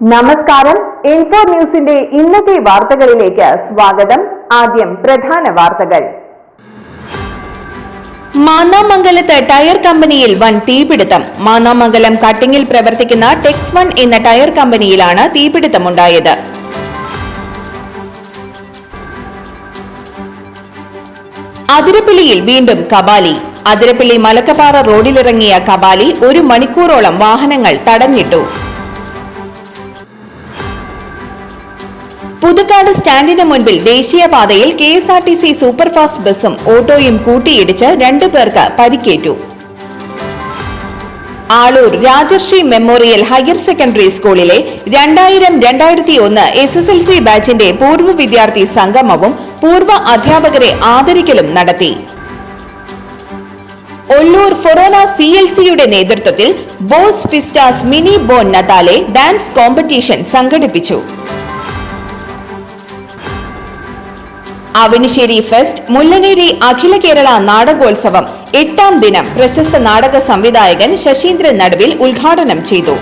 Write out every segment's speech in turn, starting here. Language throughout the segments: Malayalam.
നമസ്കാരം. ഇൻഫോ ന്യൂസിന്റെ ഇന്നത്തെ വാർത്തകളിലേക്ക് സ്വാഗതം. ആദ്യം പ്രധാന വാർത്തകൾ. മാന്നാമംഗലത്ത് ടയർ കമ്പനിയിൽ വൻ തീപിടുത്തം. മാന്നാമംഗലം കട്ടിങ്ങിൽ പ്രവർത്തിക്കുന്ന ടെക്സ് വൺ എന്ന ടയർ കമ്പനിയിലാണ് തീപിടുത്തമുണ്ടായത്. അതിരപ്പിള്ളിയിൽ വീണ്ടും കബാലി അതിരപ്പള്ളി മലക്കപ്പാറ റോഡിലിറങ്ങിയ കബാലി ഒരു മണിക്കൂറോളം വാഹനങ്ങൾ തടഞ്ഞിട്ടു. പുതുക്കാട് സ്റ്റാൻഡിന് മുൻപിൽ ദേശീയപാതയിൽ K S R T C superfast ബസും ഓട്ടോയും കൂട്ടിയിടിച്ച് രണ്ടു പേർക്ക് പരിക്കേറ്റു. Aloor Rajarshi memorial higher secondary സ്കൂളിലെ രണ്ടായിരം രണ്ടായിരത്തി ഒന്ന് എസ് എസ് എൽ സി ബാച്ചിന്റെ പൂർവ വിദ്യാർത്ഥി സംഗമവും പൂർവ അധ്യാപകരെ ആദരിക്കലും നടത്തി. ഒല്ലൂർ ഫൊറോന സി എൽ സിയുടെ നേതൃത്വത്തിൽ ബോസ് ഫിസ്റ്റാസ് മിനി ബോൺ നതാലെ ഡാൻസ് കോമ്പറ്റീഷൻ സംഘടിപ്പിച്ചു. അവനിശ്ശേരി ഫെസ്റ്റ് മുല്ലനേരി അഖില കേരള നാടകോത്സവം എട്ടാം ദിനം പ്രശസ്ത നാടക സംവിധായകൻ ശശീന്ദ്രൻ നടുവിൽ ഉദ്ഘാടനം ചെയ്തു.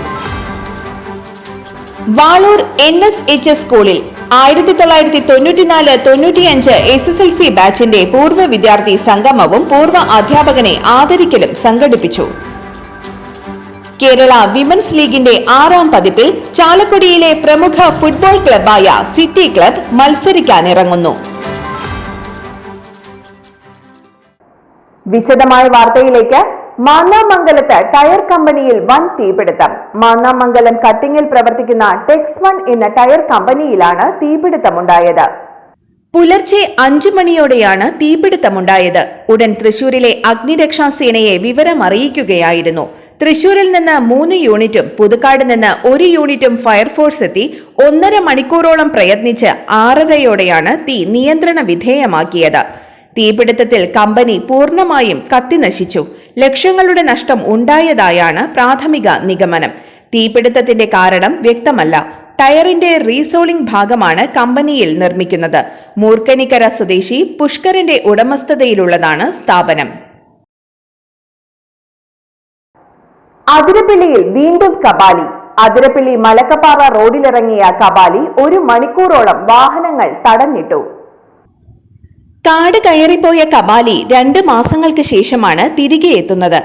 Valoor N S H S സ്കൂളിൽ ആയിരത്തി തൊള്ളായിരത്തി തൊണ്ണൂറ്റിനാല് തൊണ്ണൂറ്റിയഞ്ച് എസ് എസ് എൽ സി ബാച്ചിന്റെ പൂർവ വിദ്യാർത്ഥി സംഗമവും പൂർവ അധ്യാപകനെ ആദരിക്കലും സംഘടിപ്പിച്ചു. കേരള വിമൻസ് ലീഗിന്റെ ആറാം പതിപ്പിൽ ചാലക്കുടിയിലെ പ്രമുഖ ഫുട്ബോൾ ക്ലബായ സിറ്റി ക്ലബ് മത്സരിക്കാനിറങ്ങുന്നു. വിശദമായ വാർത്തയിലേക്ക് മാന്നാമംഗലത്ത് ടയർ കമ്പനിയിൽ വൻ തീപിടുത്തം. മാന്നാമംഗലം കട്ടിങ്ങിൽ പ്രവർത്തിക്കുന്ന ടെക്സ് വൺ എന്ന ടയർ കമ്പനിയിലാണ് തീപിടുത്തമുണ്ടായത്. പുലർച്ചെ അഞ്ചു മണിയോടെയാണ് തീപിടുത്തമുണ്ടായത്. ഉടൻ തൃശൂരിലെ അഗ്നിരക്ഷാ സേനയെ വിവരം അറിയിക്കുകയായിരുന്നു. തൃശൂരിൽ നിന്ന് മൂന്ന് യൂണിറ്റും പുതുക്കാട് നിന്ന് ഒരു യൂണിറ്റും ഫയർഫോഴ്സ് എത്തി ഒന്നര മണിക്കൂറോളം പ്രയത്നിച്ച് ആറരയോടെയാണ് തീ നിയന്ത്രണ വിധേയമാക്കിയത്. തീപിടുത്തത്തിൽ കമ്പനി പൂർണമായും കത്തിനശിച്ചു ലക്ഷങ്ങളുടെ നഷ്ടം ഉണ്ടായതായാണ് പ്രാഥമിക നിഗമനം. തീപിടുത്തത്തിന്റെ കാരണം വ്യക്തമല്ല. ടയറിന്റെ റീസോളിംഗ് ഭാഗമാണ് കമ്പനിയിൽ നിർമ്മിക്കുന്നത്. മൂർക്കനിക്കര സ്വദേശി പുഷ്കറിന്റെ ഉടമസ്ഥതയിലുള്ളതാണ് സ്ഥാപനം. അതിരപ്പിള്ളിയിൽ വീണ്ടും കബാലി. അതിരപ്പിള്ളി മലക്കപ്പാറ റോഡിലിറങ്ങിയ കബാലി ഒരു മണിക്കൂറോളം വാഹനങ്ങൾ തടഞ്ഞിട്ടു. കാട് കയറിപ്പോയ കബാലി രണ്ട് മാസങ്ങൾക്ക് ശേഷമാണ് തിരികെ എത്തുന്നത്.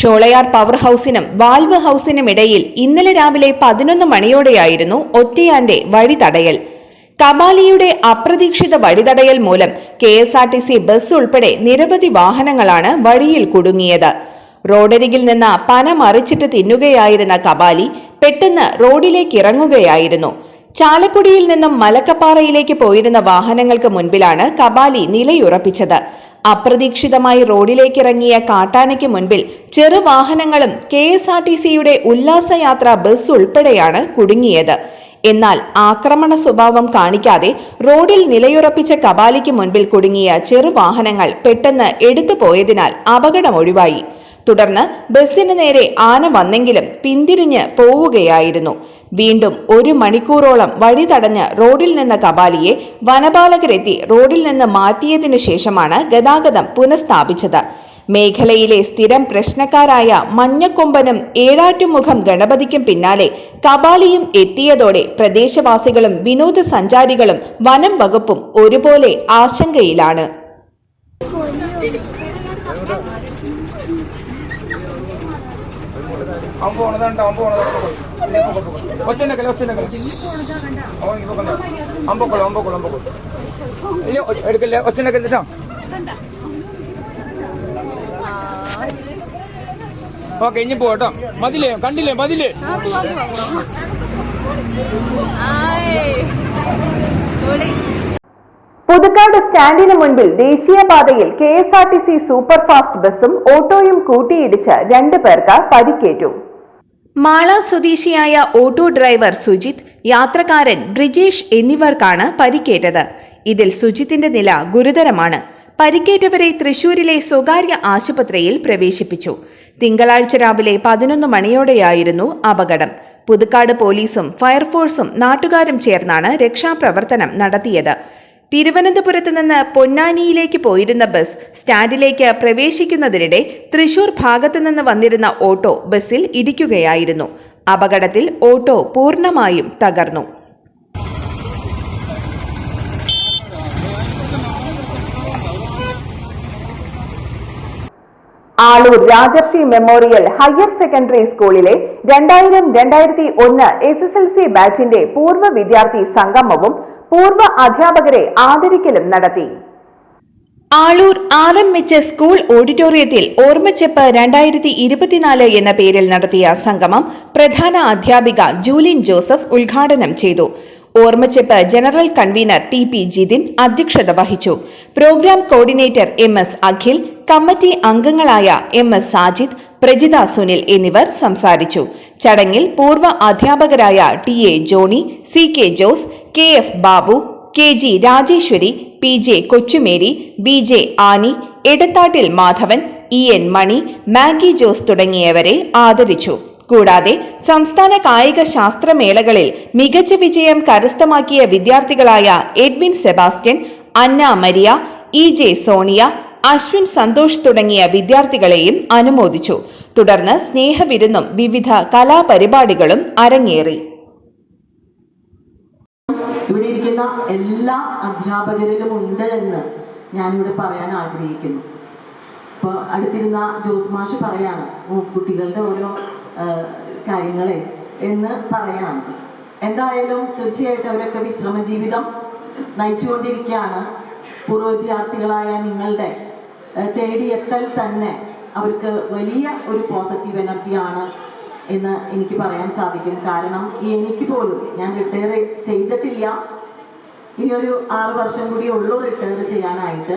ഷോളയാർ പവർ ഹൌസിനും വാൽവ് ഹൌസിനും ഇടയിൽ ഇന്നലെ രാവിലെ പതിനൊന്ന് മണിയോടെയായിരുന്നു ഒറ്റയാന്റെ വഴി തടയൽ കബാലിയുടെ അപ്രതീക്ഷിത വഴിതടയൽ മൂലം K S R T C bus ഉൾപ്പെടെ നിരവധി വാഹനങ്ങളാണ് വഴിയിൽ കുടുങ്ങിയത്. റോഡരികിൽ നിന്ന് പന മറിച്ചിട്ട് തിന്നുകയായിരുന്ന കബാലി പെട്ടെന്ന് റോഡിലേക്ക് ഇറങ്ങുകയായിരുന്നു. ചാലക്കുടിയിൽ നിന്നും മലക്കപ്പാറയിലേക്ക് പോയിരുന്ന വാഹനങ്ങൾക്ക് മുൻപിലാണ് കബാലി നിലയുറപ്പിച്ചത്. അപ്രതീക്ഷിതമായി റോഡിലേക്കിറങ്ങിയ കാട്ടാനയ്ക്ക് മുൻപിൽ ചെറുവാഹനങ്ങളും കെ എസ് ആർ ടി സിയുടെ ഉല്ലാസയാത്ര ബസ് ഉൾപ്പെടെയാണ് കുടുങ്ങിയത്. എന്നാൽ ആക്രമണ സ്വഭാവം കാണിക്കാതെ റോഡിൽ നിലയുറപ്പിച്ച കബാലിക്ക് മുൻപിൽ കുടുങ്ങിയ ചെറുവാഹനങ്ങൾ പെട്ടെന്ന് എടുത്തു പോയതിനാൽ അപകടം ഒഴിവായി. തുടർന്ന് ബസ്സിന് നേരെ ആന വന്നെങ്കിലും പിന്തിരിഞ്ഞ് പോവുകയായിരുന്നു. വീണ്ടും ഒരു മണിക്കൂറോളം വഴി തടഞ്ഞ് റോഡിൽ നിന്ന കപാലിയെ വനപാലകരെത്തി റോഡിൽ നിന്ന് മാറ്റിയതിനു ശേഷമാണ് ഗതാഗതം പുനഃസ്ഥാപിച്ചത്. മേഖലയിലെ സ്ഥിരം പ്രശ്നക്കാരായ മഞ്ഞക്കൊമ്പനും ഏഴാറ്റുമുഖം ഗണപതിക്കും പിന്നാലെ കപാലിയും എത്തിയതോടെ പ്രദേശവാസികളും വിനോദസഞ്ചാരികളും വനം വകുപ്പും ഒരുപോലെ ആശങ്കയിലാണ്. അവൻ പോണതുണ്ട് അവൻ പോണതുണ്ട് ഒച്ചനക്കല ഒച്ചനക്കല അവൻ ഇപ്പൊ കൊണ്ട അമ്പക്കോളൂ അമ്പക്കോളൂ അമ്പക്കോളൂ ഇല്ല എടുക്കില്ല? ഒച്ചനക്കല്ല കേട്ടോ ഓക്കെ ഇനി പോട്ടോ മതിലേ കണ്ടില്ലേ? മതിലേ. പുതുക്കാട് സ്റ്റാൻഡിന് മുൻപിൽ ദേശീയപാതയിൽ K S R T C superfast ബസും ഓട്ടോയും കൂട്ടിയിടിച്ച് രണ്ടു പേർക്ക് പരിക്കേറ്റു. മാള സ്വദേശിയായ ഓട്ടോ ഡ്രൈവർ സുജിത് യാത്രക്കാരൻ ബ്രിജേഷ് എന്നിവർക്കാണ് പരിക്കേറ്റത്. ഇതിൽ സുജിത്തിന്റെ നില ഗുരുതരമാണ്. പരിക്കേറ്റവരെ തൃശൂരിലെ സ്വകാര്യ ആശുപത്രിയിൽ പ്രവേശിപ്പിച്ചു. തിങ്കളാഴ്ച രാവിലെ പതിനൊന്ന് മണിയോടെയായിരുന്നു അപകടം. പുതുക്കാട് പോലീസും ഫയർഫോഴ്സും നാട്ടുകാരും ചേർന്നാണ് രക്ഷാപ്രവർത്തനം നടത്തിയത്. തിരുവനന്തപുരത്ത് നിന്ന് പൊന്നാനിയിലേക്ക് പോയിരുന്ന ബസ് സ്റ്റാൻഡിലേക്ക് പ്രവേശിക്കുന്നതിനിടെ തൃശൂർ ഭാഗത്തുനിന്ന് വന്നിരുന്ന ഓട്ടോ ബസ്സിൽ ഇടിക്കുകയായിരുന്നു. അപകടത്തിൽ ഓട്ടോ പൂർണമായും തകർന്നു. Aloor Rajashree memorial higher secondary സ്കൂളിലെ രണ്ടായിരം രണ്ടായിരത്തി ഒന്ന് എസ് എസ് എൽ സി ബാച്ചിന്റെ പൂർവ വിദ്യാർത്ഥി സംഗമവും പൂർവ അധ്യാപകരെ ആദരിക്കലും നടത്തി. Aloor R M H school ഓഡിറ്റോറിയത്തിൽ ഓർമ്മച്ചെപ്പ് രണ്ടായിരത്തി ഇരുപത്തിനാല് എന്ന പേരിൽ നടത്തിയ സംഗമം പ്രധാന അധ്യാപിക ജൂലിൻ ജോസഫ് ഉദ്ഘാടനം ചെയ്തു. ഓർമ്മച്ചെപ്പ് general convener T P Jithin അധ്യക്ഷത വഹിച്ചു. Programme coordinator M S Akhil committee അംഗങ്ങളായ എം എസ് സാജിദ് പ്രജിത സുനിൽ എന്നിവർ സംസാരിച്ചു. ചടങ്ങിൽ പൂർവ അധ്യാപകരായ T A Johny C K Jose K F Babu K G Rajeswari P J Kochumery B J Annie Edathattil Madhavan E N Mani Maggie Jose തുടങ്ങിയവരെ ആദരിച്ചു. കൂടാതെ സംസ്ഥാന കായിക ശാസ്ത്രമേളകളിൽ മികച്ച വിജയം കരസ്ഥമാക്കിയ വിദ്യാർത്ഥികളായ എഡ്വിൻ സെബാസ്റ്റ്യൻ അന്ന Maria E J Sonia Ashwin Santhosh തുടങ്ങിയ വിദ്യാർത്ഥികളെയും അനുമോദിച്ചു. തുടർന്ന് സ്നേഹവിരുന്നും വിവിധ കലാപരിപാടികളും അരങ്ങേറി. ഇവിടെ ഇരിക്കുന്ന എല്ലാ അധ്യാപകരിലും ഉണ്ട് എന്ന് ഞാനിവിടെ പറയാൻ ആഗ്രഹിക്കുന്നു. ഇപ്പോൾ അടുത്തിരുന്ന ജോസ് മാഷ് പറയാണ് കുട്ടികളുടെ ഓരോ കാര്യങ്ങളെ എന്ന് പറയാണ്. എന്തായാലും തീർച്ചയായിട്ടും അവരൊക്കെ വിശ്രമ ജീവിതം നയിച്ചുകൊണ്ടിരിക്കുകയാണ്. പൂർവ വിദ്യാർത്ഥികളായ നിങ്ങളുടെ തേടിയെത്തൽ തന്നെ അവർക്ക് വലിയ ഒരു പോസിറ്റീവ് എനർജിയാണ് എന്ന് എനിക്ക് പറയാൻ സാധിക്കും. കാരണം എനിക്ക് പോലും ഞാൻ റിട്ടയർ ചെയ്തിട്ടില്ല. ഇനി ഒരു ആറ് വർഷം കൂടി ഉള്ളൂ റിട്ടയർ ചെയ്യാനായിട്ട്.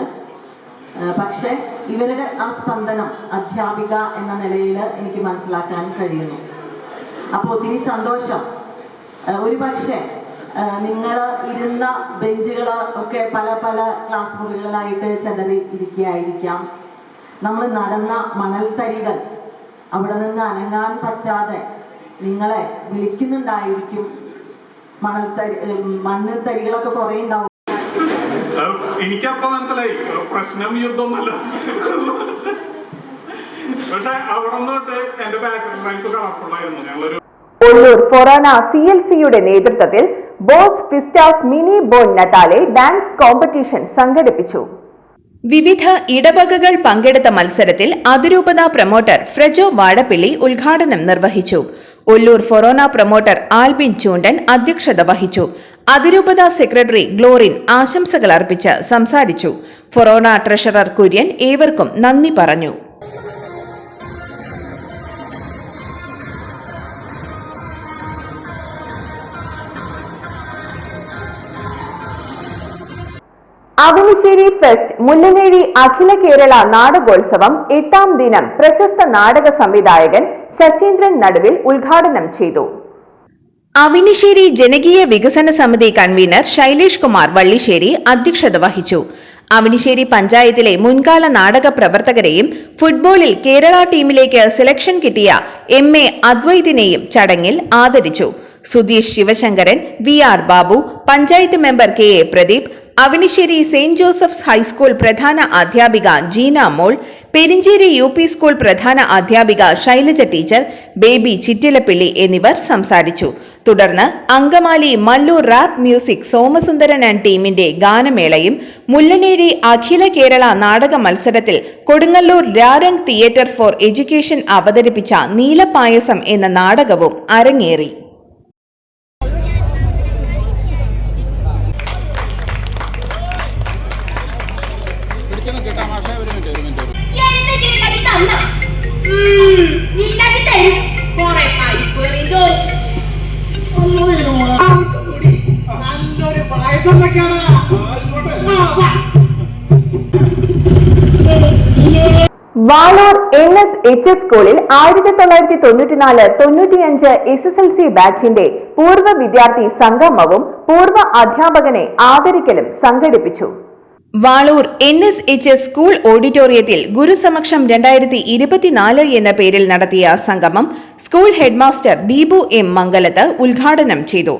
പക്ഷെ ഇവരുടെ ആ സ്പന്ദനം അധ്യാപിക എന്ന നിലയിൽ എനിക്ക് മനസ്സിലാക്കാൻ കഴിയുന്നു. അപ്പോൾ ഒത്തിരി സന്തോഷം. ഒരു പക്ഷേ നിങ്ങൾ ഇരുന്ന ബെഞ്ചുകൾ ഒക്കെ പല പല ക്ലാസ് മുറികളിലായിട്ട് ചെതറി ഇരിക്കുകയായിരിക്കാം. നമ്മൾ നടന്ന മണൽത്തരികൾ അവിടെ നിന്ന് അനങ്ങാൻ പറ്റാതെ നിങ്ങളെ വിളിക്കുന്നുണ്ടായിരിക്കും. മണൽത്തരി ഉം, മണ്ണിൽ തരികളൊക്കെ കുറെ ഉണ്ടാവും. എനിക്കപ്പൊ മനസ്സിലായി. പ്രശ്നം യുദ്ധമൊന്നുമല്ല പക്ഷെ അവിടെ തൊട്ട് എന്റെ ബാച്ചിലർ റാങ്ക് കളർഫുൾ ആയിരുന്നു. ഞങ്ങളൊരു ഒല്ലൂർ ഫൊറാന സി എൽ സിയുടെ നേതൃത്വത്തിൽ ബോസ് ഫിസ്റ്റാസ് മിനി ബോൺ നതാലെ ഡാൻസ് കോമ്പറ്റീഷൻ സംഘടിപ്പിച്ചു. വിവിധ ഇടവകകൾ പങ്കെടുത്ത മത്സരത്തിൽ അതിരൂപത പ്രൊമോട്ടർ ഫ്രെജോ വാടപ്പിള്ളി ഉദ്ഘാടനം നിർവഹിച്ചു. ഒല്ലൂർ ഫൊറോന പ്രൊമോട്ടർ ആൽബിൻ ചൂണ്ടൻ അധ്യക്ഷത വഹിച്ചു. അതിരൂപത സെക്രട്ടറി ഗ്ലോറിൻ ആശംസകൾ അർപ്പിച്ച് സംസാരിച്ചു. ഫൊറോന ട്രഷറർ കുര്യൻ ഏവർക്കും നന്ദി പറഞ്ഞു. അവിനിശ്ശേരി ഫെസ്റ്റ് മുല്ലനേഴി അഖില കേരള നാടകോത്സവം എട്ടാം ദിനം പ്രശസ്ത നാടക സംവിധായകൻ ശശീന്ദ്രൻ നടുവിൽ ഉദ്ഘാടനം ചെയ്തു. അവിനിശ്ശേരി ജനകീയ വികസന സമിതി കൺവീനർ ശൈലേഷ് കുമാർ വള്ളിശ്ശേരി അധ്യക്ഷത വഹിച്ചു. അവിനിശ്ശേരി പഞ്ചായത്തിലെ മുൻകാല നാടക പ്രവർത്തകരെയും ഫുട്ബോളിൽ കേരള ടീമിലേക്ക് സെലക്ഷൻ കിട്ടിയ എം എ അദ്വൈതിനെയും ചടങ്ങിൽ ആദരിച്ചു. Sudheesh Sivasankaran V R Babu panchayat member K A Pradeep Avinissery saint Joseph's high school പ്രധാന അധ്യാപിക Jeena Mol Perinchery U P school പ്രധാന അധ്യാപിക ശൈലജ ടീച്ചർ ബേബി ചിറ്റിലപ്പിള്ളി എന്നിവർ സംസാരിച്ചു. തുടർന്ന് Angamaly Mallur rap music Somasundaran and ടീമിന്റെ ഗാനമേളയും മുല്ലനേഴി അഖില കേരള നാടക മത്സരത്തിൽ Kodungallur Rarang theatre for education അവതരിപ്പിച്ച നീലപ്പായസം എന്ന നാടകവും അരങ്ങേറി. Valoor N S H S സ്കൂളിൽ ആയിരത്തി തൊള്ളായിരത്തി തൊണ്ണൂറ്റിനാല് തൊണ്ണൂറ്റിയഞ്ച് എസ് എസ് എൽ സി ബാച്ചിന്റെ പൂർവ വിദ്യാർത്ഥി സംഗമവും പൂർവ അധ്യാപകനെ ആദരിക്കലും സംഘടിപ്പിച്ചു. Valoor N S H S school ഓഡിറ്റോറിയത്തിൽ ഗുരുസമക്ഷം രണ്ടായിരത്തി ഇരുപത്തിനാല് എന്ന പേരിൽ നടത്തിയ സംഗമം school headmaster Deepu M Mangalath ഉദ്ഘാടനം ചെയ്തു.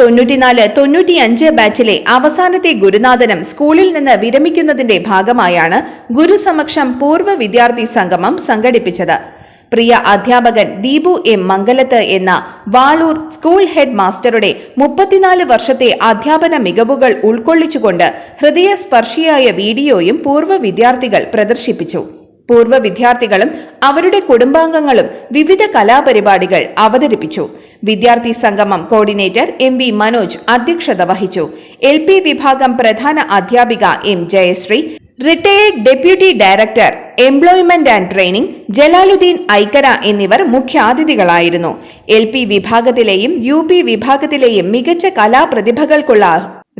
തൊണ്ണൂറ്റിനാല് തൊണ്ണൂറ്റിയഞ്ച് ബാച്ചിലെ അവസാനത്തെ ഗുരുനാഥനം സ്കൂളിൽ നിന്ന് വിരമിക്കുന്നതിന്റെ ഭാഗമായാണ് ഗുരുസമക്ഷം പൂർവ വിദ്യാർത്ഥി സംഗമം സംഘടിപ്പിച്ചത്. പ്രിയ അധ്യാപകൻ ദീപു എം. മംഗലത്ത് എന്ന വാളൂർ സ്കൂൾ ഹെഡ് മാസ്റ്ററുടെ മുപ്പത്തിനാല് വർഷത്തെ അധ്യാപന മികവുകൾ ഉൾക്കൊള്ളിച്ചുകൊണ്ട് ഹൃദയസ്പർശിയായ വീഡിയോയും പൂർവ വിദ്യാർത്ഥികൾ പ്രദർശിപ്പിച്ചു. പൂർവ വിദ്യാർത്ഥികളും അവരുടെ കുടുംബാംഗങ്ങളും വിവിധ കലാപരിപാടികൾ അവതരിപ്പിച്ചു. വിദ്യാർത്ഥി സംഗമം കോർഡിനേറ്റർ എം വി മനോജ് അധ്യക്ഷത വഹിച്ചു. എൽ പി വിഭാഗം പ്രധാന അധ്യാപിക M Jayashree retired deputy director employment and training Jalaludheen Aikkara എന്നിവർ മുഖ്യാതിഥികളായിരുന്നു. എൽ പി വിഭാഗത്തിലെയും യു പി വിഭാഗത്തിലെയും മികച്ച കലാപ്രതിഭകൾക്കുള്ള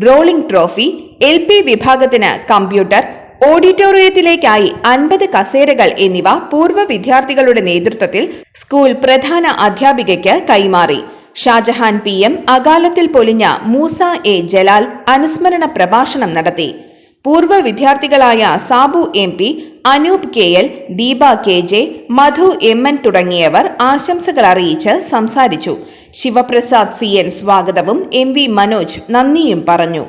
റോളിംഗ് ട്രോഫി എൽ പി വിഭാഗത്തിന് കമ്പ്യൂട്ടർ ഓഡിറ്റോറിയത്തിലേക്കായി അൻപത് കസേരകൾ എന്നിവ പൂർവ വിദ്യാർത്ഥികളുടെ നേതൃത്വത്തിൽ സ്കൂൾ പ്രധാന അധ്യാപികയ്ക്ക് കൈമാറി. ഷാജഹാൻ പി എം അകാലത്തിൽ പൊലിഞ്ഞ മൂസ എ ജലാൽ അനുസ്മരണ പ്രഭാഷണം നടത്തി. പൂർവ വിദ്യാർത്ഥികളായ Sabu M P Anoop K L Deepa K J Madhu M N തുടങ്ങിയവർ ആശംസകൾ അറിയിച്ച് സംസാരിച്ചു. ശിവപ്രസാദ് സി എൻ സ്വാഗതവും എം വി മനോജ് നന്ദിയും പറഞ്ഞു.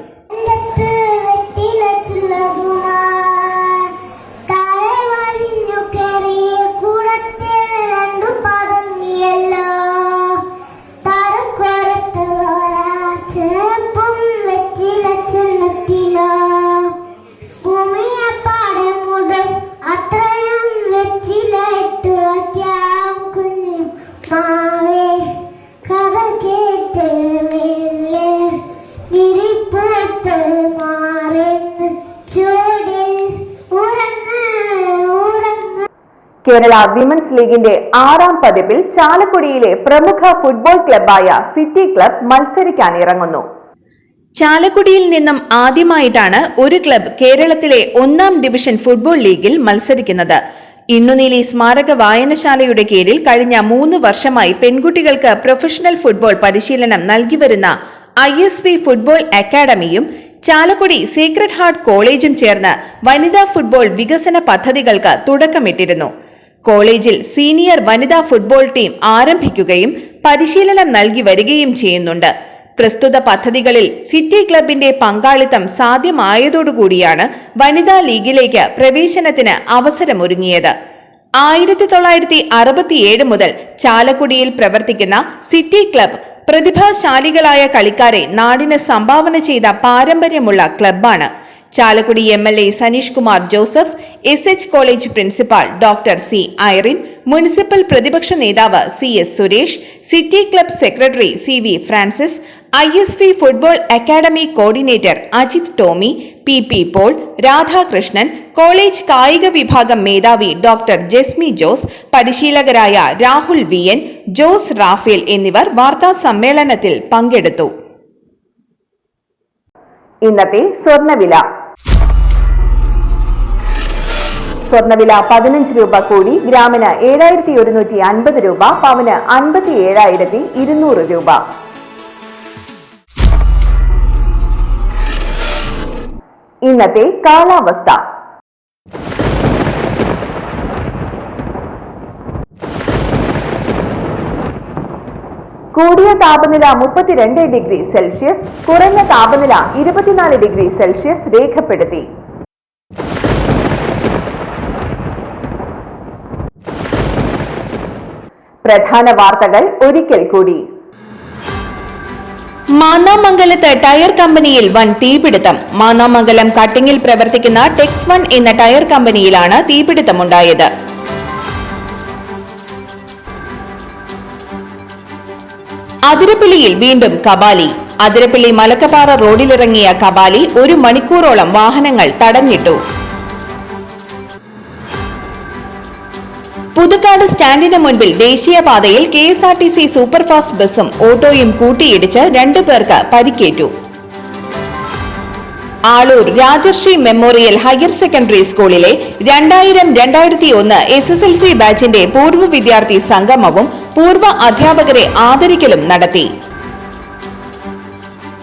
കേരള വിമൻസ് ലീഗിന്റെ ആറാം പതിപ്പിൽ ചാലക്കുടിയിലെ പ്രമുഖ ഫുട്ബോൾ ക്ലബായ സിറ്റി ക്ലബ് മത്സരിക്കാൻ ഇറങ്ങുന്നു ചാലക്കുടിയിൽ നിന്നും ആദ്യമായിട്ടാണ് ഒരു ക്ലബ് കേരളത്തിലെ ഒന്നാം ഡിവിഷൻ ഫുട്ബോൾ ലീഗിൽ മത്സരിക്കുന്നത്. ഇന്നുനീലി സ്മാരക വായനശാലയുടെ കീഴിൽ കഴിഞ്ഞ മൂന്ന് വർഷമായി പെൺകുട്ടികൾക്ക് പ്രൊഫഷണൽ ഫുട്ബോൾ പരിശീലനം നൽകിവരുന്ന ഐ എസ് വി ഫുട്ബോൾ അക്കാദമിയും ചാലക്കുടി സീക്രട്ട് ഹാർട്ട് കോളേജും ചേർന്ന് വനിതാ ഫുട്ബോൾ വികസന പദ്ധതികൾക്ക് തുടക്കമിട്ടിരുന്നു. കോളേജിൽ സീനിയർ വനിതാ ഫുട്ബോൾ ടീം ആരംഭിക്കുകയും പരിശീലനം നൽകി വരികയും ചെയ്യുന്നുണ്ട്. പ്രസ്തുത പദ്ധതികളിൽ സിറ്റി ക്ലബിന്റെ പങ്കാളിത്തം സാധ്യമായതോടുകൂടിയാണ് വനിതാ ലീഗിലേക്ക് പ്രവേശനത്തിന് അവസരമൊരുങ്ങിയത്. ആയിരത്തി തൊള്ളായിരത്തി അറുപത്തിയേഴ് മുതൽ ചാലക്കുടിയിൽ പ്രവർത്തിക്കുന്ന സിറ്റി ക്ലബ് പ്രതിഭാശാലികളായ കളിക്കാരെ നാടിന് സംഭാവന ചെയ്ത പാരമ്പര്യമുള്ള ക്ലബ്ബാണ് Chalakudy M L A Saneesh Kumar Joseph S H college principal doctor C Irene municipal പ്രതിപക്ഷ നേതാവ് C S Suresh city club secretary C V Francis I S V football academy coordinator Ajith Tomy P P Paul Radhakrishnan college കായിക വിഭാഗം മേധാവി ഡോക്ടർ ജെസ്മി ജോസ് പരിശീലകരായ Rahul V N Jose Rafale എന്നിവർ വാർത്താ സമ്മേളനത്തിൽ പങ്കെടുത്തു. ഇന്നത്തെ സ്വർണവില. സ്വർണവില പതിനഞ്ച് രൂപ കൂടി ഗ്രാമിന് ഏഴായിരത്തി ഒരുന്നൂറ്റി അൻപത് രൂപ പവന് അൻപത്തി ഏഴായിരത്തി ഇരുന്നൂറ് രൂപ. ഇന്നത്തെ കാലാവസ്ഥ. കൂടിയ താപനില മുപ്പത്തിരണ്ട് ഡിഗ്രി സെൽഷ്യസ് കുറഞ്ഞ താപനില ഇരുപത്തിനാല് ഡിഗ്രി സെൽഷ്യസ് രേഖപ്പെടുത്തി. പ്രധാന വാർത്തകൾ ഒരിക്കൽ കൂടി. മാന്നാമംഗലത്ത് ടയർ കമ്പനിയിൽ വൻ തീപിടുത്തം. മാന്നാമംഗലം കട്ടിങ്ങിൽ പ്രവർത്തിക്കുന്ന ടെക്സ് വൺ എന്ന ടയർ കമ്പനിയിലാണ് തീപിടുത്തമുണ്ടായത്. അതിരപ്പിള്ളിയിൽ വീണ്ടും കബാലി. അതിരപ്പിള്ളി മലക്കപ്പാറ റോഡിലിറങ്ങിയ കബാലി ഒരു മണിക്കൂറോളം വാഹനങ്ങൾ തടഞ്ഞിട്ടു. പുതുക്കാട് സ്റ്റാൻഡിന് മുൻപിൽ ദേശീയപാതയിൽ K S R T C superfast ബസും ഓട്ടോയും കൂട്ടിയിടിച്ച് രണ്ടു പേർക്ക് പരിക്കേറ്റു. Aloor Rajashree memorial higher secondary സ്കൂളിലെ രണ്ടായിരം രണ്ടായിരത്തി ഒന്ന് എസ് എസ് എൽ സി ബാച്ചിന്റെ പൂർവ വിദ്യാർത്ഥി സംഗമവും പൂർവ അധ്യാപകരെ ആദരിക്കലും നടത്തി.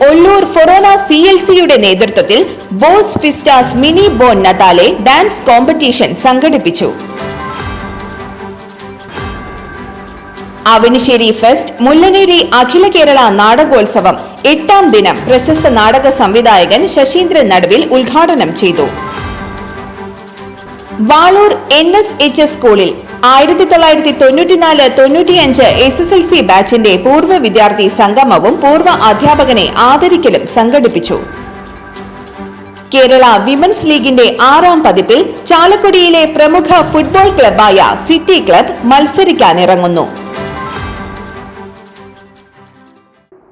ഒല്ലൂർ ഫൊറോന സി എൽ സിയുടെ നേതൃത്വത്തിൽ ബോസ് ഫിസ്റ്റാസ് മിനി ബോൺ നതാലെ ഡാൻസ് കോമ്പറ്റീഷൻ സംഘടിപ്പിച്ചു. അവനിശ്ശേരി ഫെസ്റ്റ് മുല്ലനേരി അഖില കേരള നാടകോത്സവം എട്ടാം ദിനം പ്രശസ്ത നാടക സംവിധായകൻ ശശീന്ദ്രൻ നടുവിൽ ഉദ്ഘാടനം ചെയ്തു. Valoor N S H S സ്കൂളിൽ ആയിരത്തി തൊള്ളായിരത്തി തൊണ്ണൂറ്റിനാല് തൊണ്ണൂറ്റിയഞ്ച് എസ് എസ് എൽ സി ബാച്ചിന്റെ പൂർവ വിദ്യാർത്ഥി സംഗമവും പൂർവ അധ്യാപകനെ ആദരിക്കലും സംഘടിപ്പിച്ചു. കേരള വിമൻസ് ലീഗിന്റെ ആറാം പതിപ്പിൽ ചാലക്കുടിയിലെ പ്രമുഖ ഫുട്ബോൾ ക്ലബായ സിറ്റി ക്ലബ് മത്സരിക്കാനിറങ്ങുന്നു